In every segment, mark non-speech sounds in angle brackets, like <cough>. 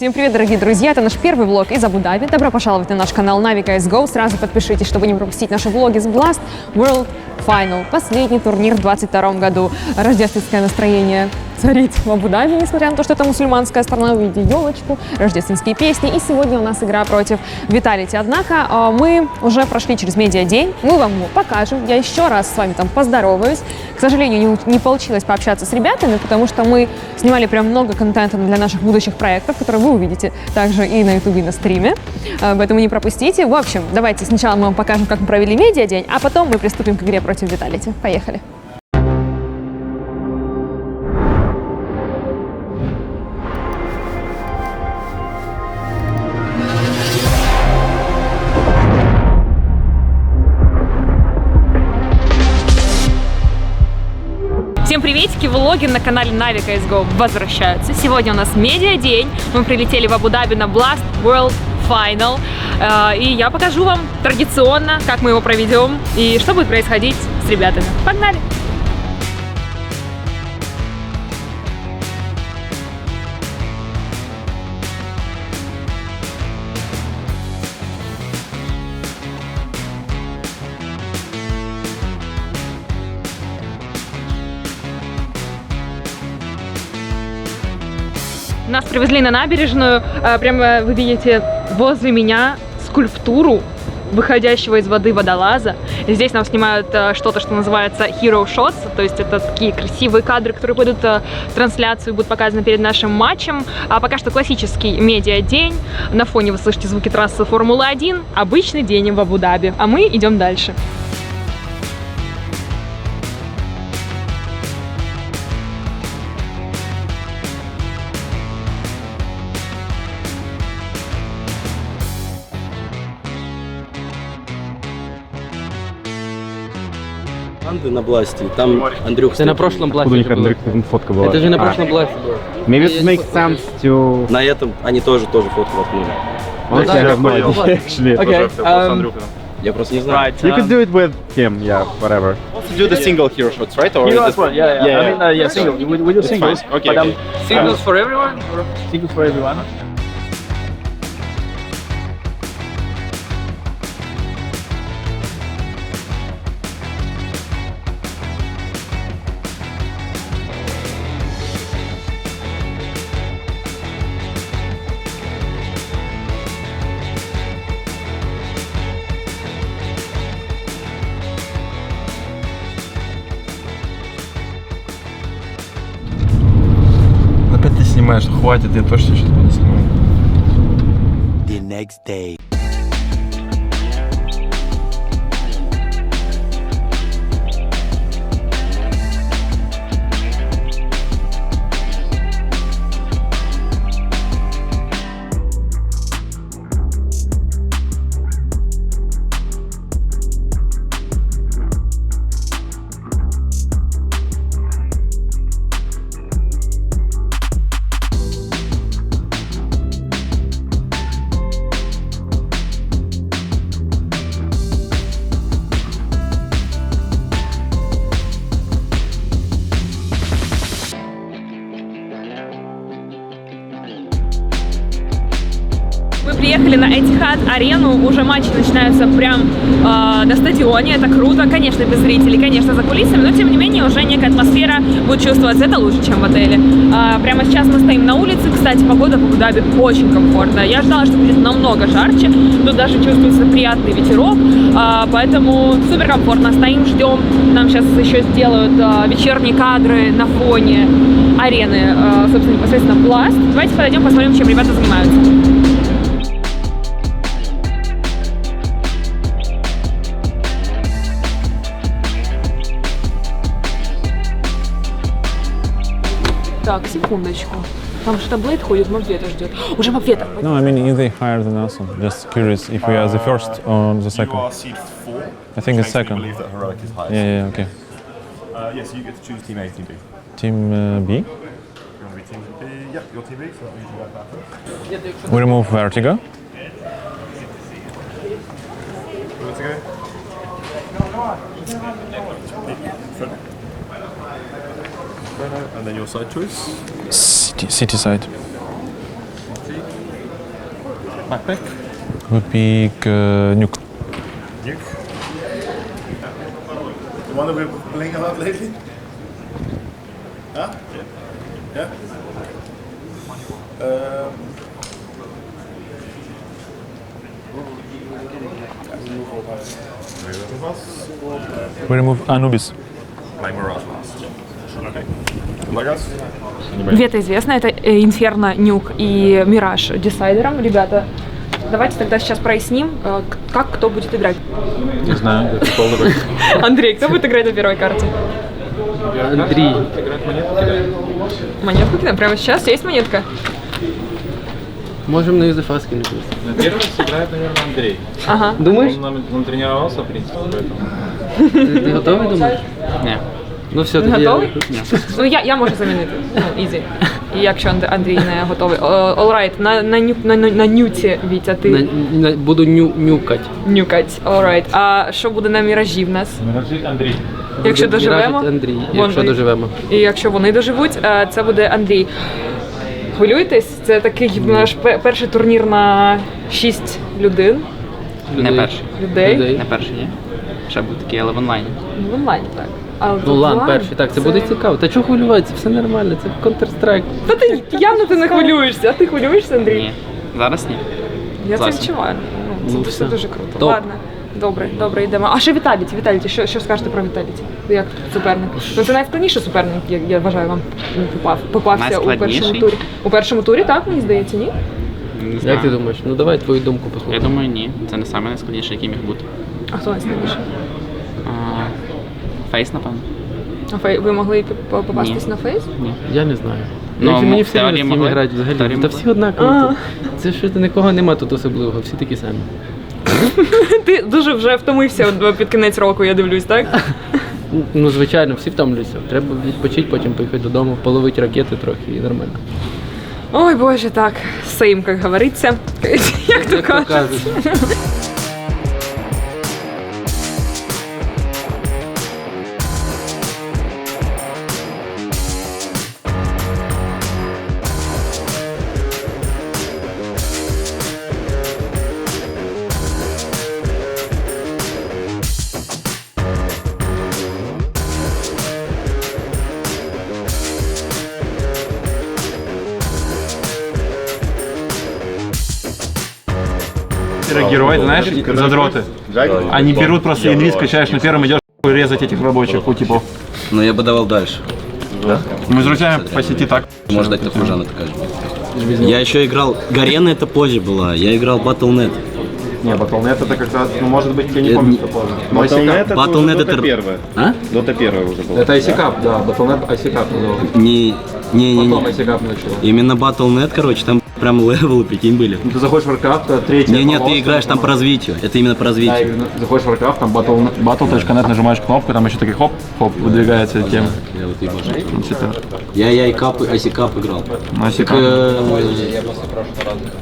Всем привет, дорогие друзья! Это наш первый влог из Абу-Даби. Добро пожаловать на наш канал Navi CSGO. Сразу подпишитесь, чтобы не пропустить наши влоги с Blast World Final. Последний турнир в 2022 году. Рождественское настроение царит в Абу-Даби, несмотря на то, что это мусульманская страна. Вы видите елочку, рождественские песни. И сегодня у нас игра против Виталити. Однако э, мы уже прошли через медиа-день. Мы вам его покажем. Я еще раз с вами там поздороваюсь. К сожалению, не, не получилось пообщаться с ребятами, потому что мы снимали прям много контента для наших будущих проектов, которые вы увидите также и на ютубе, и на стриме. Э, Поэтому не пропустите. В общем, давайте сначала мы вам покажем, как мы провели медиа-день, а потом мы приступим к игре против Виталити. Поехали. Влоги на канале Navi CSGO возвращаются. Сегодня у нас медиа-день. Мы прилетели в Абу-Даби на Blast World Final. Э, И я покажу вам традиционно, как мы его проведем и что будет происходить с ребятами. Погнали! Нас привезли на набережную. Э, Прямо вы видите возле меня скульптуру выходящего из воды водолаза. Здесь нам снимают э, что-то, что называется Hero Shots, то есть это такие красивые кадры, которые э, в трансляцию и будут показаны перед нашим матчем. А пока что классический медиа-день. На фоне вы слышите звуки трассы Формулы-1. Обычный день в Абу-Даби. А мы идем дальше. Анды на бласте, там Андрюх Это на прошлом Откуда у бласте них. Андрюх фотка была? Это же на А, прошлом бласте было. Maybe it makes sense to... На этом они тоже тоже фотку воткнули. Okay, да, I have no я idea, actually. Окей. um, Я просто не знаю. You could do it with him, yeah, whatever. do the single hero shots, right? Or Hero well, yeah, yeah. Yeah, I mean, uh, yeah, single. We, we do singles. Okay, but, um, okay. Singles for everyone? singles for everyone. Снимаешь, хватит, я точно сейчас буду снимать. Мы приехали на Этихад арену, уже матчи начинаются прям э, на стадионе, это круто, конечно, без зрителей, конечно, за кулисами, но тем не менее уже некая атмосфера будет чувствоваться, это лучше, чем в отеле. А, прямо сейчас мы стоим на улице, кстати, погода в Абу-Даби очень комфортная. Я ждала, что будет намного жарче, тут даже чувствуется приятный ветерок, а, поэтому супер комфортно. Стоим, ждем, нам сейчас еще сделают а, вечерние кадры на фоне арены, а, собственно, непосредственно Blast. Давайте подойдем, посмотрим, чем ребята занимаются. Так, секундочку. Там что-то Блейд ходит, Мапвета ждет. Уже Мапвета. No, I mean, is they higher than us? I'm just curious if we are the first or the second. You are seed four. I think it's second. believe that Heroic is highest. Yeah, yeah, okay. Uh, yes, you get to choose team A, team B. Team uh, B. You want to be team B? Yep, your team B, so that means you go back first. We remove Vertigo. You want to go? And then your side choice? City, city side. Backpack? Would be uh, Nuke. Nuke? The one that we've been playing a lot lately? Huh? Yeah? yeah? Um, we remove Anubis. Like Mirage last. Вета известна, это э, Инферно, Нюк и Мираж десайдером. Ребята, давайте тогда сейчас проясним, э, как кто будет играть. Не знаю, это полный <laughs> Андрей, кто будет играть на первой карте? Андрей. Монетку кидаем? Прямо сейчас есть монетка? Можем на Юзефа скинуть. На первый сыграет, наверное, Андрей. Ага. Думаешь? Он, он тренировался, в принципе, поэтому. Ти, ти готовий думаєш? Ну все, тоді я... Готовий? Ні. Ну я, я можу замінити. Ну, ізі. І якщо Анд- Андрій не готовий. Олрайт, на, на, ню, на, на, на нюці, Вітя, ти На, на, буду ню, нюкать. нюкать. Олрайт. А що буде на міражі в нас? Миражи Андрей. Якщо доживемо? міражить Андрій, якщо ви. доживемо. І якщо вони доживуть, е, це буде Андрій. Хвилюєтесь? Це такий наш пе- перший турнір на 6 людей. Людей. перший. Людей. Людей. Не перший, ні? Ще був такий, але в онлайні. В онлайні, так. Ну лан перший, так, це буде цікаво. Та чого хвилюватися? Все нормально, це Counter-Strike. Та ти явно ти не хвилюєшся, а ти хвилюєшся, Андрій? Ні. Зараз ні. Я це відчуваю. Ну, це, Ну, це все. дуже круто. Топ. Ладно. Добре, добре, йдемо. А ще Віталіті, Віталіті, що, що скажете про Віталіті? Як суперник? Ну це найскладніший суперник, я, я вважаю, вам попав, попався у першому Найскладніший? турі. У першому турі, так, мені здається, ні? Не знаю. Як ти думаєш? Ну давай твою думку Я послухаємо. думаю, ні. Це не саме найскладніше, який міг бути. А хто найскладніший? А, Фейс, напевно. А фей, ви могли по- попастись Ні. на фейс? Ні. Я не знаю. Ну, Ну, мені в все теорії могли. грають взагалі. теорії Та могли. всі однакові. А. тут. Це що нікого нема тут особливого, всі такі самі. <laughs> Ти дуже вже втомився от під кінець року, я дивлюсь, так? Ну, звичайно, всі втомлюються. Треба відпочити, потім поїхати додому, половити ракети трохи і нормально. Ой, боже, так. Сейм, як говориться. <laughs> Як то кажуть. <laughs> Герой, знаешь, задроты. Они берут просто инвиз, качаешь на первом, идешь резать этих рабочих у типов. Но я бы давал дальше. Мы с друзьями по сети так. Может дать такой жанр, так кажется. Я еще играл... Гарена это позже была. Я играл Battle.net. Не, Battle.net это как раз, ну, может быть, я не Э, помню, что позже. Battle.net это Battle.net уже Dota это- первая. А? Dota первая уже была. Это IC да, Battle.net IC назывался. Не, не, не, не. IC начал. Именно Battle.net, короче, там прям левелы, прикинь, были. Ты заходишь в Warcraft, третий. Не, нет, ты играешь там по развитию. Это именно по Да, развитию. и заходишь в Warcraft, там battle, battle.net, нажимаешь кнопку, там еще такой хоп, хоп, выдвигается тема. Я вот ебашу. Ну, Я, я и кап, IC Cup играл. ну, если Так, э,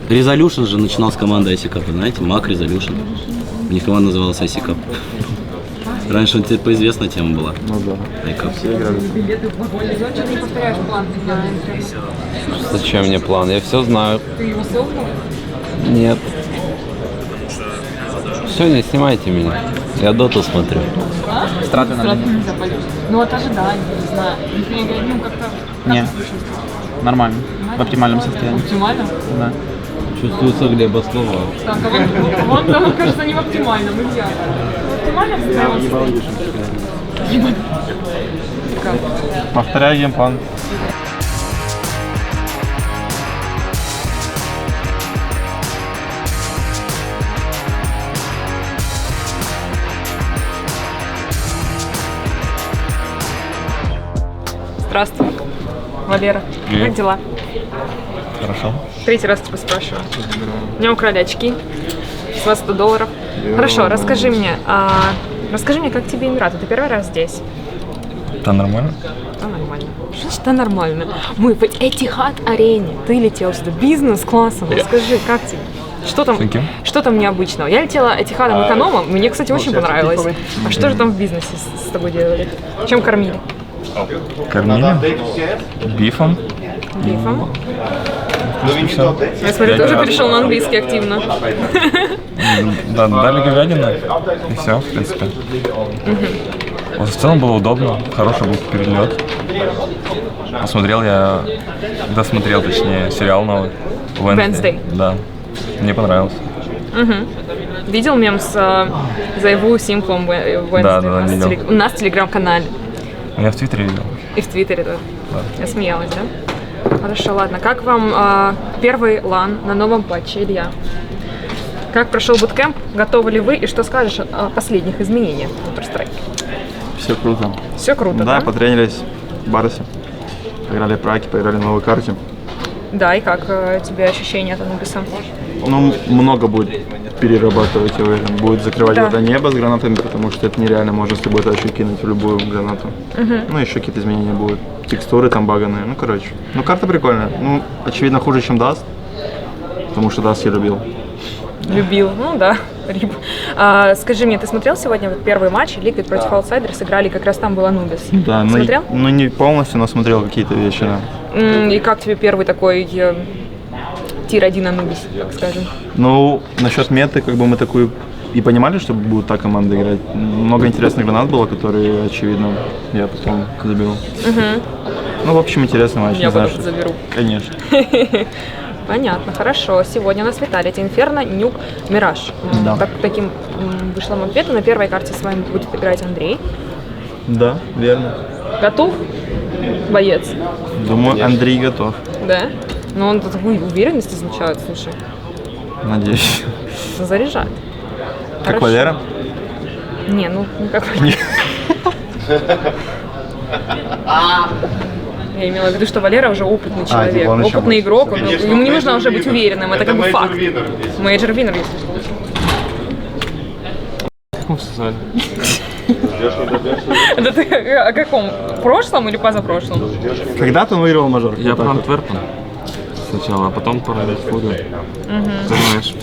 Resolution же начинал с команды IC Cup, знаете, Mac Resolution. У них команда называлась IC Cup. Раньше типа известная тема была. Ну да. iCup. Не повторяешь план Зачем мне план? Я все знаю. Ты его создал? Нет. Все, не снимайте меня. Я доту смотрю. Страти на лінії. Ну, от ожидание, не знаю. Ну, как-то Ні. Нормально. В оптимальному состоянии. оптимально. Да. Чувствуется хлебослова. Так, а вам, вам, там, кажется, не в оптимальном, нельзя. В оптимальном состоянии. Повторяй геймплан. Здравствуй, Валера. Как дела? Хорошо. Третий раз тебя спрашиваю. У меня украли очки. 100 долларов. Хорошо, расскажи мне, а, расскажи мне, как тебе Эмираты? Ты первый раз здесь? Да нормально. Да, нормально. Что значит, да, нормально? Мы в Этихад арене. Ты летел сюда бизнес-классом. Расскажи, как тебе? Что там, что там необычного? Я летела Этихадом экономом, мне, кстати, очень понравилось. А что же там в бизнесе с, с тобой делали? Чем кормили? Кормили. Бифом. Бифом? Я смотрю, ты уже перешел на английский активно. Да, дали говядину, и все, в принципе. Вот в целом было удобно, хороший был перелет. Посмотрел я, досмотрел, точнее, сериал новый. Wednesday. Да, мне понравилось. Видел мем с э, Зайву Симплом Wednesday Да, да, у нас в видел. теле- у нас в телеграм-канале Я в Твиттере видел. и в Твиттере тоже. Я смеялась, да? Хорошо, ладно. Как вам э, первый лан на новом патче, Илья? Как прошел буткемп? Готовы ли вы? И что скажешь о последних изменениях в Counter-Strike? Все круто. Все круто, Да, да? потренились в Барсе. Поиграли в праке, поиграли на новой карте. Да, и как э, тебе ощущения от Анубиса? Ну, много будет перерабатывать, я уверен. Будет закрывать Да. это небо с гранатами, потому что это нереально, можно с любой тачки кинуть в любую гранату. Ну, еще какие-то изменения будут. Текстуры там баганые, ну, короче. Ну, карта прикольная. Ну, очевидно, хуже, чем Даст. Потому что Даст я любил. Любил, ну да, <laughs> Рип. А, скажи мне, ты смотрел сегодня вот первый матч Liquid против Outsiders? Играли, как раз там был Анубис. Да, ну, Смотрел? ну не полностью, но смотрел какие-то вещи, да. И как тебе первый такой э, тир-1 Анубис, так скажем? Ну, насчет меты, как бы мы такую и понимали, что будет та команда играть. Много интересных гранат было, которые, очевидно, я потом заберу. Ну, в общем, интересный матч. Я не знаю, потом что- заберу. Конечно. <laughs> Понятно, хорошо. Сегодня у нас Виталити, Инферно, Нюк, Мираж. Да. Так, таким м, вышло вам ответа. На первой карте с вами будет играть Андрей. Да, верно. Готов? Боец. Думаю, Андрей готов. Да? Но он такой уверенность излучает, слушай. Надеюсь. Заряжает. Как Хорошо. Валера? Не, ну никакой. <laughs> Я имела в виду, что Валера уже опытный человек, типа он еще опытный игрок, он- ему не нужно уже быть уверенным, это как бы факт. Мейджор винер, если что. Это ты о каком? Прошлом или позапрошлом? Когда-то он выиграл мажор. Я про. Антверпен сначала, а потом про Фурию. Все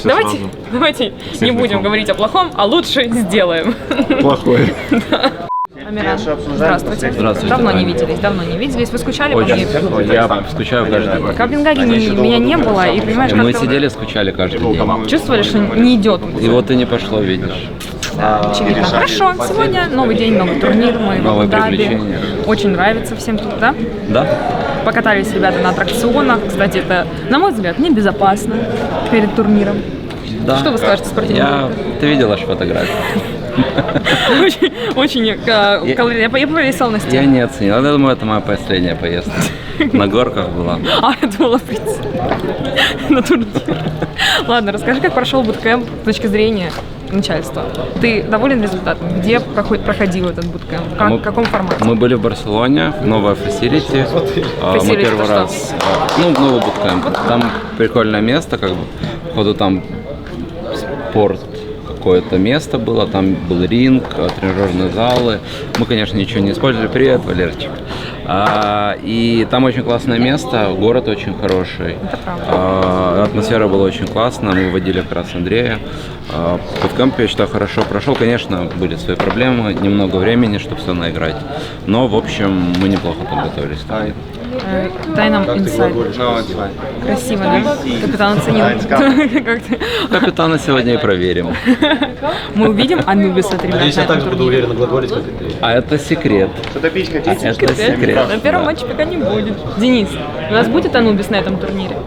Давайте, сразу. давайте не будем говорить о плохом, а лучше сделаем. Плохой. <laughs> Амиран, здравствуйте. Здравствуйте, Давно не виделись, давно не виделись. Вы скучали по мне? Я скучаю каждый день. В Копенгагене меня не было, и понимаешь, Мы как-то сидели, скучали каждый день. чувствовали, что не идет. И вот и не пошло, видишь. Да, очевидно. Хорошо, сегодня новый день, новый турнир, мы в Новые Абу-Даби. приключения. Очень нравится всем тут, да? Да? Покатались ребята на аттракционах. Кстати, это, на мой взгляд, небезопасно перед турниром. Да. Что вы скажете, спортивный Я... Ты видела же фотографии? Очень, очень э, калорийно. Я, я повесила на Я стену. не оценил. Я думаю, это моя последняя поездка. <laughs> На горках была. А, это было, в на турнир. Ладно, расскажи, как прошел буткемп с точки зрения начальства. Ты доволен результатом? Где проход- проходил этот буткемп? Как, Мы- в каком формате? Мы были в Барселоне, новая фасилити. А, Мы первый это что? раз, а, ну, новый буткемп. Там прикольное место, как бы, походу там спорт какое-то место было, там был ринг, а, тренажерные залы. Мы, конечно, ничего не использовали. Привет, Валерчик. А, и там очень классное место, город очень хороший. А, атмосфера была очень классная, мы водили как раз Андрея. А, Буткемп, я считаю, хорошо прошел. Конечно, были свои проблемы, немного времени, чтобы все наиграть. Но, в общем, мы неплохо подготовились. Турниру. Э, Дай нам инсайт. Красиво, да? Капитан оценил. <laughs> Капитана сегодня и проверим. <laughs> Мы увидим Анубис от ребят. на этом турнире. уверенно глаголить, как и ты. А это секрет. Что-то пить А хотите? это секрет. На первом матче пока не будет. Денис, у нас будет Анубис на этом турнире?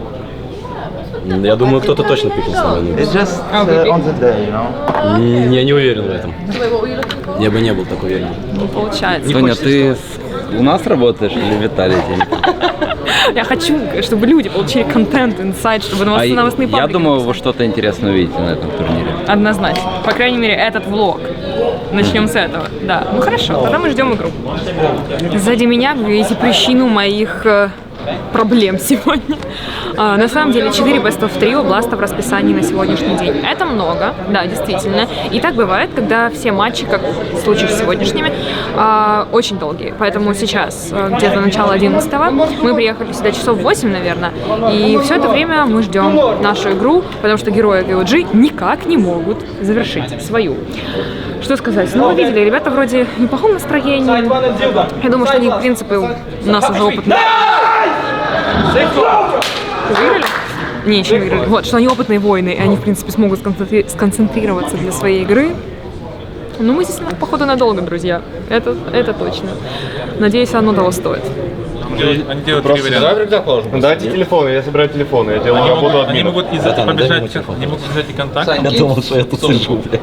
Я думаю, кто-то точно пикнул с нами. It's just А, вы uh, пик- on the day, you know? Я не уверен в этом. Я бы не был так уверен. Не получается. Соня, ты у нас работаешь или в Виталии? Я хочу, чтобы люди получили контент, инсайт, чтобы А новостные, новостные я паблики думаю, вы что-то интересное увидите на этом турнире. Однозначно. По крайней мере, этот влог. Начнем с этого. Да. Ну хорошо, тогда мы ждем игру. Сзади меня вы видите причину моих э, проблем <laughs> сегодня. А, на самом деле 4 Best of 3 у Бласта в расписании на сегодняшний день. Это много, да, действительно. И так бывает, когда все матчи, как в случае с сегодняшними, а, очень долгие. Поэтому сейчас, э, где-то начало 11 мы приехали сюда часов 8, наверное. И все это время мы ждем нашу игру, потому что герои GOG никак не могут завершить свою. Что сказать? Ну, вы видели, ребята вроде в неплохом настроении. Я думаю, что они, в принципе, у нас уже опытные. Вы выиграли? Не, еще не выиграли. Вот, что они опытные воины, и они, в принципе, смогут сконцентри- сконцентрироваться для своей игры. Ну, мы здесь, походу, надолго, друзья. Это, это точно. Надеюсь, оно того стоит. Они делают три варианта. Дайте телефоны, я собираю телефоны, я делаю работу Они админа. могут из побежать, они могут побежать и контакт. Я думал, что я тут сижу, блядь.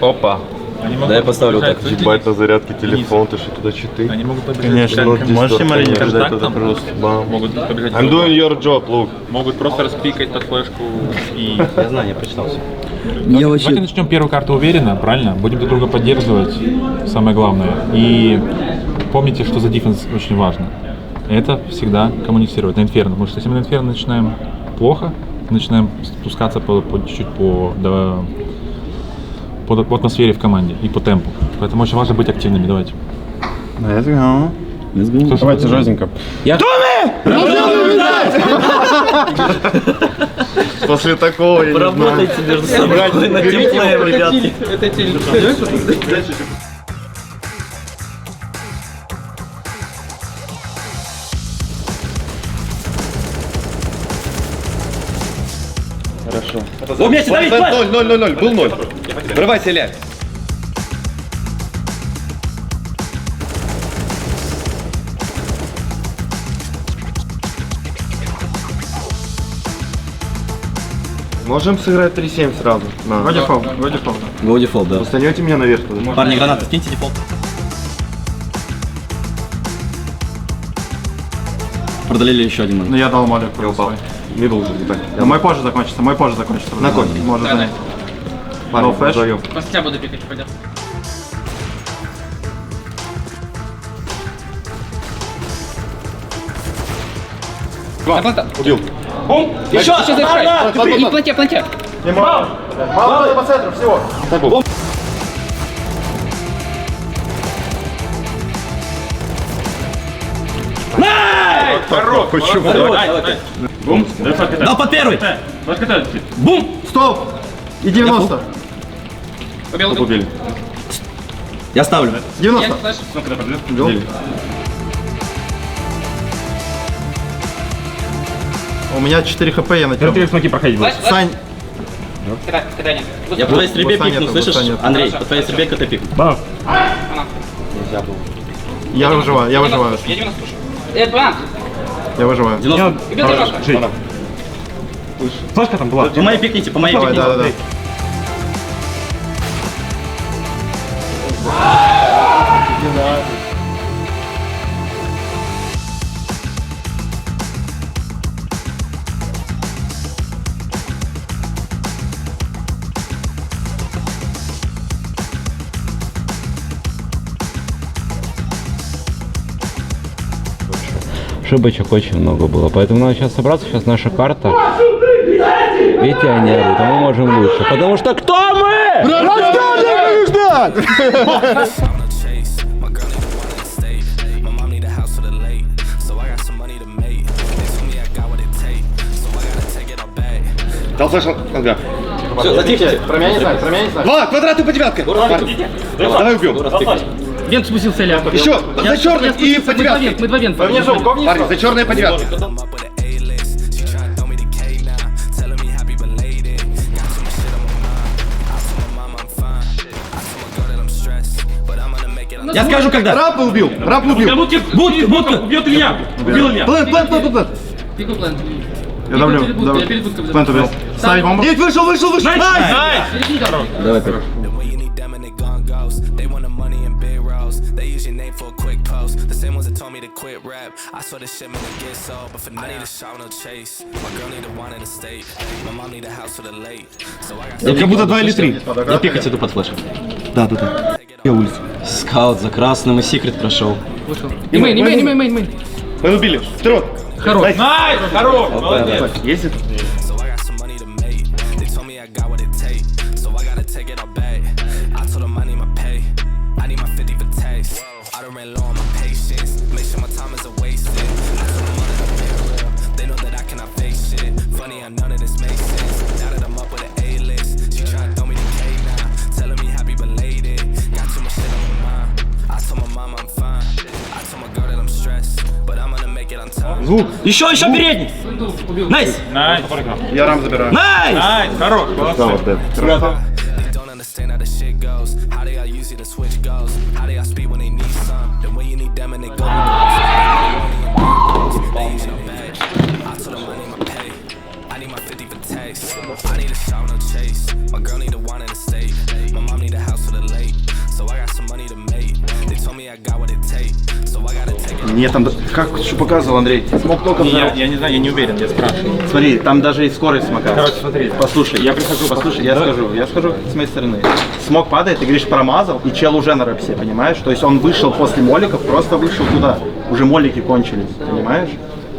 Опа. Они могут Да я поставлю так. в Ебать на зарядке телефон, ты что туда читы? Они могут побежать Конечно. Можете Марине передать контактом, туда, пожалуйста? Бам. Могут побежать I'm doing your job, look. могут просто распикать под флешку и... Я знаю, я прочитал все. Давайте начнем первую карту уверенно, правильно? Будем друг друга поддерживать, самое главное. И помните, что за дефенс очень важно. Это всегда коммуницировать на инферно. Потому что если мы на инферно начинаем плохо, начинаем спускаться по, по- чуть-чуть по, да, по, по атмосфере в команде и по темпу. Поэтому очень важно быть активными. Давайте. Let's go. Кто Давайте жестенько. После такого я не знаю. Поработайте между собой на тимплеем, ребятки. Умейте давить, Ноль, ноль, ноль, ноль, был ноль. Врывайся, ля. Можем сыграть 3-7 сразу? На. Вроде фол, вроде фол. Go default, да. Устанете меня наверх туда? Парни, гранаты, скиньте дефолт. Продалили еще один. Ну я дал молик. Я упал. Мидл уже, ебать. Но мой позже закончится, мой позже закончится. На кой? Может занять. Парни, No flash? вдвоем. После тебя буду пикать, пойдет. Убил. Еще, еще заиграй. И планте, планте. Мало, мало по центру всего. Да, под первый! Стоп! И 90. Убил, убил. Убили. Я ставлю. 90. Я флеш. Убил. У меня 4 хп, я на Три смоки проходить будет. Флеш, флеш. Сань. Я по твоей стрельбе нету, слышишь? Андрей, по твоей стрельбе КТ пикну. я выживаю, я выживаю. Я 90 слушаю. Э. Я выживаю. 90. Убил 90. Флешка там была. По моей пикните, по моей Давай, пикните. да, да, да. Ошибочек очень много было, поэтому надо сейчас собраться. Сейчас наша карта. Видите, они орут, а мы можем лучше. Потому что кто мы? Дал флеш, ага. Все, затихните. Про меня не знаю, про меня не знаю. Два, квадраты по девятке. Давай убьем. Вент спустился, ля. Еще, за черный и по Мы два девятке. мы два вент. Парни, за черное по девятке. Я скажу, когда. Рапа убил, рапа убил. Будка, будка, убьет Илья. Убил Илья. Плент, плент, плент, плент. Пику плент. Я давлю. я перед будкой Плент убил. Сань, бомба. Нет, вышел, вышел, вышел. Найс! Перед ником. Давай, Петр. Я как будто два или три. Я пикать иду под флеш. Да, да, да. Я улицу. Скаут за красным и секрет прошел. Вышел. И мейн, и мейн, и мейн, мейн, мейн. Мы убили. Второй. Хорош. Найс, хорош, молодец. patience. Make sure my time is wasted. I tell them all that I'm real. They know that I cannot shit. Funny how none of this makes sense. Now that I'm up with an A list, she throw me the K now. Telling me happy belated. Got too much shit on my mind. I told my mom I'm fine. I told my girl that I'm stressed, but I'm gonna make it on time. Звук. Еще, еще передний. Найс. Найс. Я рам забираю. Найс. Найс. Хорош. Красава, Нет, там, как что показывал Андрей, смог только Я, я не знаю, я не уверен, я спрашиваю. Смотри, там даже и скорость смока. Короче, смотри. Послушай, я прихожу, послушай, я скажу, я скажу с моей стороны. Смог падает, ты говоришь, промазал, и чел уже на рапсе, понимаешь? То есть он вышел после моликов, просто вышел туда. Уже молики кончились, понимаешь?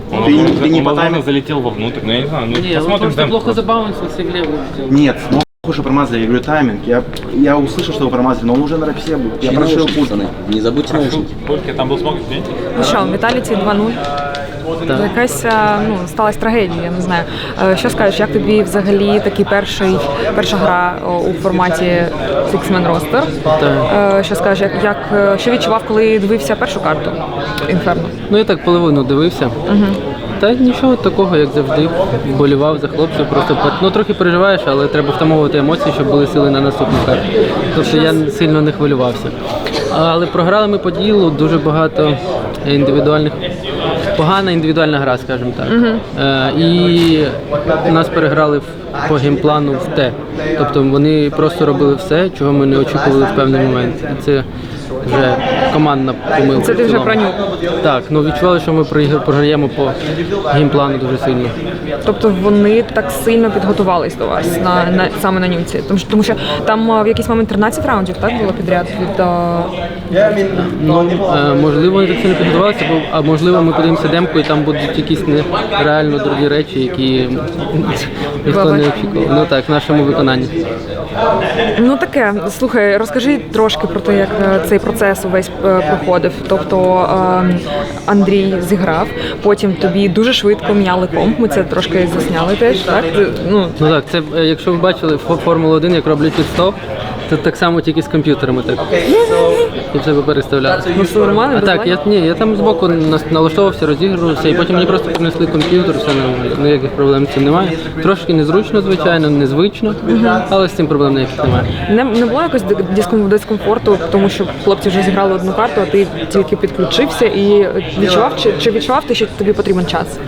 Ты, не- ты не по возможно, таймингу. залетел вовнутрь, ну я не знаю, ну Не, он посмотрим просто темп. плохо забаунсился в левую. Нет, смог уже промазали, я говорю, тайминг. Я, я услышал, что вы промазали, но он уже на рапсе был. Я прошел путь. Не забудьте наушники. Сколько там был смог, извините? Ну що, Віталіті 2-0. Якась е, ну, сталася трагедія, я не знаю. Е, Що скажеш, як тобі взагалі такий перший, перша гра о, у форматі Six Man Roster? Е, Що скажеш, як, як, е, що відчував, коли дивився першу карту Інферно? Ну я так половину дивився. Та нічого такого, як завжди. Вболівав за хлопців, просто ну, трохи переживаєш, але треба втамовувати емоції, щоб були сили на наступну карту. Тобто я сильно не хвилювався. Але програли ми по ділу, дуже багато індивідуальних. Погана індивідуальна гра, скажімо так. Е, і нас переграли в- по геймплану в те. Тобто вони просто робили все, чого ми не очікували в певний момент. І це вже командна помилка. Це ти вже про нюк. Так, ну відчували, що ми програємо по геймплану дуже сильно. Тобто вони так сильно підготувались до вас на, на саме на нюці. Тому що, тому що там в якийсь момент 13 раундів так було підряд від е, Ну, е, можливо, вони так сильно підготувалися, бо, а можливо, ми подивимося демку, і там будуть якісь нереально дорогі речі, які <laughs> ніхто не очікував. Ну так, в нашому виконанні. Ну таке, слухай, розкажи трошки про те, як е, цей процес увесь е, проходив. Тобто е, Андрій зіграв, потім тобі дуже швидко міняли комп. Ми це трошки засняли теж, так? Ну Ну так, це е, якщо ви бачили Формулу 1, як роблять підстоп, то так само тільки з комп'ютерами так. І все переставляли. ну А так, я ні, я там збоку нас- налаштовувався, розігрувався, і потім мені просто принесли комп'ютер, все. Ніяких проблем з цим немає. Трошки незручно, звичайно, незвично, але з цим проблем ніяких немає. не, не було якось дискомфорту, тому що хлопці вже зіграли одну карту, а ти тільки підключився і відчував, чи, чи відчував ти, що тобі потрібен час?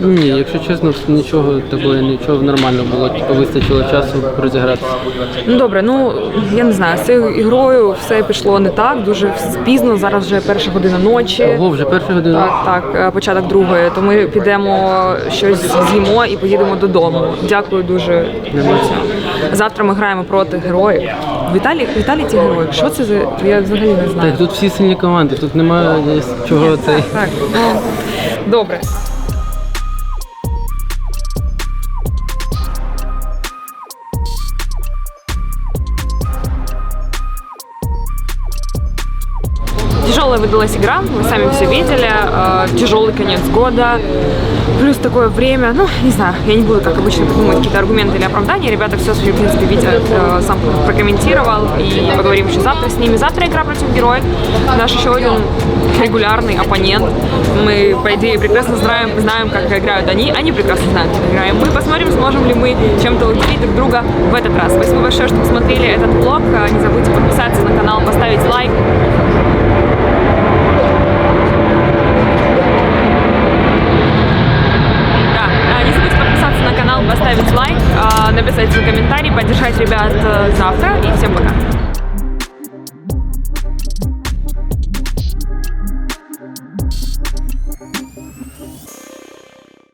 Ні, якщо чесно, нічого такого, нічого нормально було, типу вистачило часу розігратися. Ну добре, ну я не знаю, з цією ігрою все пішло не так, дуже пізно. Зараз вже перша година ночі. Ого, вже перша година. Так, так, е, початок другої. То ми підемо щось з'їмо і поїдемо додому. Дякую дуже. Завтра ми граємо проти героїв. Віталій, Віталій ті герої. Що це за я взагалі не знаю. Так, тут всі сильні команди, тут немає чого цей. Так, ну добре. Тяжелая выдалась игра, вы сами все видели. Э, Тяжелый конец года. Плюс такое время, ну, не знаю, я не буду, как обычно, придумывать какие-то аргументы или оправдания. Ребята все, в принципе, Витя э, сам прокомментировал. И поговорим еще завтра с ними. Завтра игра против героев. Наш еще один регулярный оппонент. Мы, по идее, прекрасно знаем, знаем, как играют они. Они прекрасно знают, как играем мы. Посмотрим, сможем ли мы чем-то удивить друг друга в этот раз. Спасибо большое, что посмотрели этот влог. А, Не забудьте подписаться на канал, поставить лайк. Да, а, не забудьте подписаться на канал, поставить лайк, а, написать свой комментарий, поддержать ребят э, завтра. И всем пока.